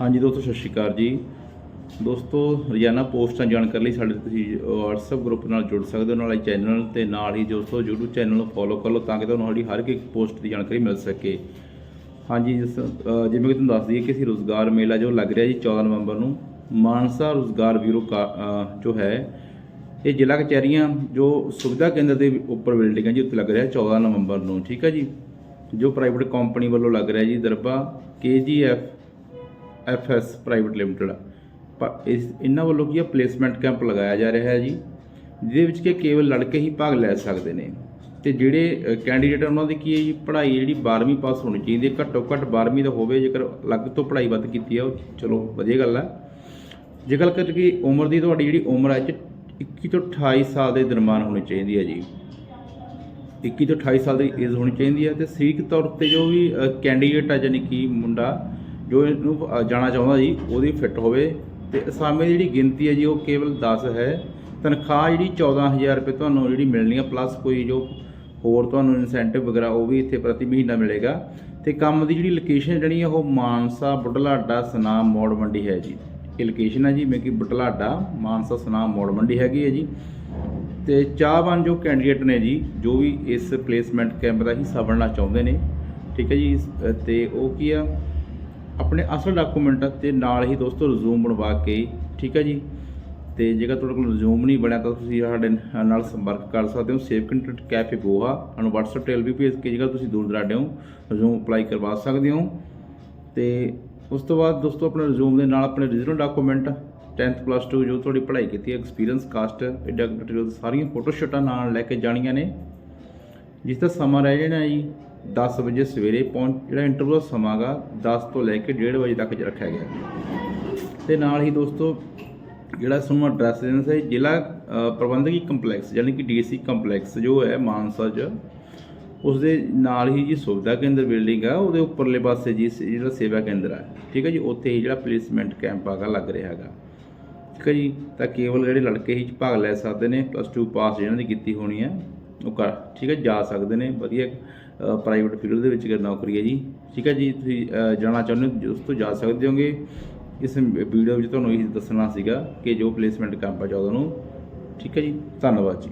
ਹਾਂਜੀ ਦੋਸਤੋ, ਸਤਿ ਸ਼੍ਰੀ ਅਕਾਲ ਜੀ। ਦੋਸਤੋ, ਰੋਜ਼ਾਨਾ ਪੋਸਟਾਂ ਜਾਣਕਾਰੀ ਲਈ ਸਾਡੇ ਤੁਸੀਂ WhatsApp ਗਰੁੱਪ ਨਾਲ ਜੁੜ ਸਕਦੇ ਹੋ, ਨਾਲ ਹੀ ਚੈਨਲ ਤੇ ਨਾਲ ਹੀ ਦੋਸਤੋ YouTube ਚੈਨਲ ਨੂੰ ਫੋਲੋ ਕਰ ਲਓ ਤਾਂ ਕਿ ਤੁਹਾਨੂੰ ਸਾਡੀ ਹਰ ਇੱਕ ਪੋਸਟ ਦੀ ਜਾਣਕਾਰੀ ਮਿਲ ਸਕੇ। ਹਾਂਜੀ, ਜਿਸ ਜਿਵੇਂ ਕਿ ਤੁਹਾਨੂੰ ਦੱਸ ਦਈਏ ਕਿ ਅਸੀਂ ਰੋਜ਼ਗਾਰ ਮੇਲਾ ਜੋ ਲੱਗ ਰਿਹਾ ਜੀ 14 ਨਵੰਬਰ ਨੂੰ, ਮਾਨਸਾ ਰੋਜ਼ਗਾਰ ਬਿਊਰੋ ਕਾ- ਜੋ ਹੈ, ਇਹ ਜ਼ਿਲ੍ਹਾ ਕਚਹਿਰੀਆਂ ਜੋ ਸੁਵਿਧਾ ਕੇਂਦਰ ਦੇ ਉੱਪਰ ਬਿਲਡਿੰਗ ਹੈ ਜੀ, ਉੱਥੇ ਲੱਗ ਰਿਹਾ 14 ਨਵੰਬਰ ਨੂੰ, ਠੀਕ ਹੈ ਜੀ? ਜੋ ਪ੍ਰਾਈਵੇਟ ਕੰਪਨੀ ਵੱਲੋਂ ਲੱਗ ਰਿਹਾ ਜੀ ਦਰਬਾ, KGF ਐਫਐਸ ਪ੍ਰਾਈਵੇਟ ਲਿਮਟਿਡ ਪਰ ਇਸ ਇਹਨਾਂ ਵੱਲੋਂ ਕੀ ਹੈ ਪਲੇਸਮੈਂਟ ਕੈਂਪ ਲਗਾਇਆ ਜਾ ਰਿਹਾ ਹੈ ਜੀ, ਜਿਹਦੇ ਵਿੱਚ ਕਿ ਕੇਵਲ ਲੜਕੇ ਹੀ ਭਾਗ ਲੈ ਸਕਦੇ ਨੇ। ਤੇ ਜਿਹੜੇ ਕੈਂਡੀਡੇਟ ਉਹਨਾਂ ਦੀ ਕੀ ਹੈ ਜੀ, ਪੜ੍ਹਾਈ ਜਿਹੜੀ 12ਵੀਂ ਪਾਸ ਹੋਣੀ ਚਾਹੀਦੀ ਹੈ। ਘੱਟੋ ਘੱਟ 12ਵੀਂ ਦਾ ਹੋਵੇ, ਜੇਕਰ ਅਲੱਗ ਤੋਂ ਪੜ੍ਹਾਈ ਵੱਧ ਕੀਤੀ ਹੈ ਉਹ ਚਲੋ ਵਧੀਆ ਗੱਲ ਹੈ ਜੇ ਗੱਲ ਕਰੀਏ ਉਮਰ ਦੀ, ਤੁਹਾਡੀ ਜਿਹੜੀ ਉਮਰ ਹੈ 21 ਤੋਂ 28 ਸਾਲ ਦੇ ਦਰਮਿਆਨ ਹੋਣੀ ਚਾਹੀਦੀ ਹੈ ਜੀ। 21 ਤੋਂ 28 ਸਾਲ ਦੀ ਏਜ ਹੋਣੀ ਚਾਹੀਦੀ ਹੈ ਤੇ ਸਰੀਰਕ ਤੌਰ ਤੇ ਜੋ ਵੀ ਕੈਂਡੀਡੇਟ ਹੈ ਯਾਨੀ ਕਿ ਮੁੰਡਾ ਜੋ ਇਹਨੂੰ ਜਾਣਾ ਚਾਹੁੰਦਾ ਜੀ, ਉਹਦੀ ਫਿੱਟ ਹੋਵੇ। ਤੇ ਅਸਾਮੇ ਦੀ ਜਿਹੜੀ ਗਿਣਤੀ ਹੈ ਜੀ, ਉਹ ਕੇਵਲ 10 ਹੈ। ਤਨਖਾਹ ਜਿਹੜੀ 14000 ਰੁਪਏ ਤੁਹਾਨੂੰ ਜਿਹੜੀ ਮਿਲਣੀ ਹੈ ਪਲੱਸ ਕੋਈ ਜੋ ਹੋਰ ਤੁਹਾਨੂੰ ਇਨਸੈਂਟਿਵ ਵਗੈਰਾ, ਉਹ ਵੀ ਇੱਥੇ ਪ੍ਰਤੀ ਮਹੀਨਾ ਮਿਲੇਗਾ। ਤੇ ਕੰਮ ਦੀ ਜਿਹੜੀ ਲੋਕੇਸ਼ਨ ਜਿਹੜੀ ਹੈ ਉਹ ਮਾਨਸਾ, ਬੁਢਲਾਡਾ ਸਨਾਮ ਮੋੜ ਮੰਡੀ ਹੈ ਜੀ। ਇਹ ਲੋਕੇਸ਼ਨ ਹੈ ਜੀ ਮੈਂ ਕਿ ਬੁਢਲਾਡਾ, ਮਾਨਸਾ ਸਨਾਮ ਮੋੜ ਮੰਡੀ ਹੈਗੀ ਹੈ ਜੀ। ਤੇ ਚਾਹਵਾਨ ਜੋ ਕੈਂਡੀਡੇਟ ਨੇ ਜੀ, ਜੋ ਵੀ ਇਸ ਪਲੇਸਮੈਂਟ ਕੈਂਪ ਦਾ ਹਿੱਸਾ ਬਣਨਾ ਚਾਹੁੰਦੇ ਨੇ, ਠੀਕ ਹੈ ਜੀ, ਇਸ- ਤੇ ਉਹ ਕੀ ਆ? ਆਪਣੇ ਅਸਲ ਡਾਕੂਮੈਂਟ ਤੇ ਨਾਲ ਹੀ ਦੋਸਤੋ ਰਿਜ਼ੂਮ ਬਣਵਾ ਕੇ, ਠੀਕ ਹੈ ਜੀ? ਤੇ ਜੇਕਰ ਤੁਹਾਡੇ ਕੋਲ ਰਿਜ਼ੂਮ ਨਹੀਂ ਬਣਿਆ ਤਾਂ ਤੁਸੀਂ ਸਾਡੇ ਨਾਲ ਸੰਪਰਕ ਕਰ ਸਕਦੇ ਹੋ ਸੇਵ ਕੰਟੈਂਟ ਕੈਫੇ ਗੋਹਾ, ਸਾਨੂੰ WhatsApp ਤੇ ਵੀ ਭੇਜ ਕੇ ਜੇਕਰ ਤੁਸੀਂ ਦੂਰ ਦਰਾਡੇ ਹੋ ਰਿਜ਼ੂਮ ਅਪਲਾਈ ਕਰਵਾ ਸਕਦੇ ਹੋ। ਤੇ ਉਸ ਤੋਂ ਬਾਅਦ ਦੋਸਤੋ ਆਪਣੇ ਰਿਜ਼ੂਮ ਦੇ ਨਾਲ ਆਪਣੇ ਰੀਜਨਲ ਡਾਕੂਮੈਂਟ 10th ਪਲੱਸ 2 ਜੋ ਤੁਹਾਡੀ ਪੜ੍ਹਾਈ ਕੀਤੀ ਹੈ ਐਕਸਪੀਰੀਅੰਸ ਕਾਸਟ ਇੰਟਰਵਿਊ ਸਾਰੀਆਂ ਫੋਟੋ ਸ਼ੋਟਾਂ ਨਾਲ ਲੈ ਕੇ ਜਾਣੀਆਂ ਨੇ। ਜਿਸ ਦਾ ਸਮਾਂ ਰਹਿ ਜਾਣਾ ਜੀ 10 ਵਜੇ ਸਵੇਰੇ ਪਹੁੰਚ, ਜਿਹੜਾ ਇੰਟਰਵਿਊ ਦਾ ਸਮਾਂ 10 ਤੋਂ ਲੈ ਕੇ 1:30 ਵਜੇ ਤੱਕ ਰੱਖਿਆ ਗਿਆ। ਤੇ ਨਾਲ ਹੀ ਦੋਸਤੋ, ਜਿਹੜਾ ਤੁਹਾਨੂੰ ਐਡਰੈਸ ਦੇਣਾ ਸੀ, ਜ਼ਿਲ੍ਹਾ ਪ੍ਰਬੰਧਕੀ ਕੰਪਲੈਕਸ ਯਾਨੀ ਕਿ ਡੀਸੀ ਕੰਪਲੈਕਸ ਜੋ ਹੈ ਮਾਨਸਾ 'ਚ ਉਸ ਦੇ ਨਾਲ ਹੀ ਜੀ ਸੁਵਿਧਾ ਕੇਂਦਰ ਬਿਲਡਿੰਗ ਆ, ਉਹਦੇ ਉੱਪਰਲੇ ਪਾਸੇ ਜੀ ਜਿਹੜਾ ਸੇਵਾ ਕੇਂਦਰ ਆ। ਠੀਕ ਹੈ ਜੀ, ਉੱਥੇ ਹੀ ਜਿਹੜਾ ਪਲੇਸਮੈਂਟ ਕੈਂਪ ਆਗਾ ਲੱਗ ਰਿਹਾ ਹੈਗਾ। ਠੀਕ ਹੈ ਜੀ, ਤਾਂ ਕੇਵਲ ਜਿਹੜੇ ਲੜਕੇ ਹੀ 'ਚ ਭਾਗ ਲੈ ਸਕਦੇ ਨੇ ਪਲੱਸ 2 ਪਾਸ ਜਿਹਨਾਂ ਦੀ ਕੀਤੀ ਹੋਣੀ ਹੈ ਉਹ ਕਰ, ਠੀਕ ਹੈ, ਜਾ ਸਕਦੇ ਨੇ, ਵਧੀਆ ਪ੍ਰਾਈਵੇਟ ਫੀਲਡ ਦੇ ਵਿੱਚ ਨੌਕਰੀ ਹੈ ਜੀ, ਠੀਕ ਹੈ ਜੀ, ਤੁਸੀਂ ਜਾਣਾ ਚਾਹੁੰਦੇ ਹੋ ਉਸ ਤੋਂ ਜਾ ਸਕਦੇ ਹੋਗੇ। ਇਸ ਵੀਡੀਓ ਵਿੱਚ ਤੁਹਾਨੂੰ ਇਹ ਦੱਸਣਾ ਸੀਗਾ ਕਿ ਜੋ ਪਲੇਸਮੈਂਟ ਕੈਂਪ ਆ 14 ਨੂੰ ਠੀਕ ਹੈ ਜੀ, ਧੰਨਵਾਦ ਜੀ।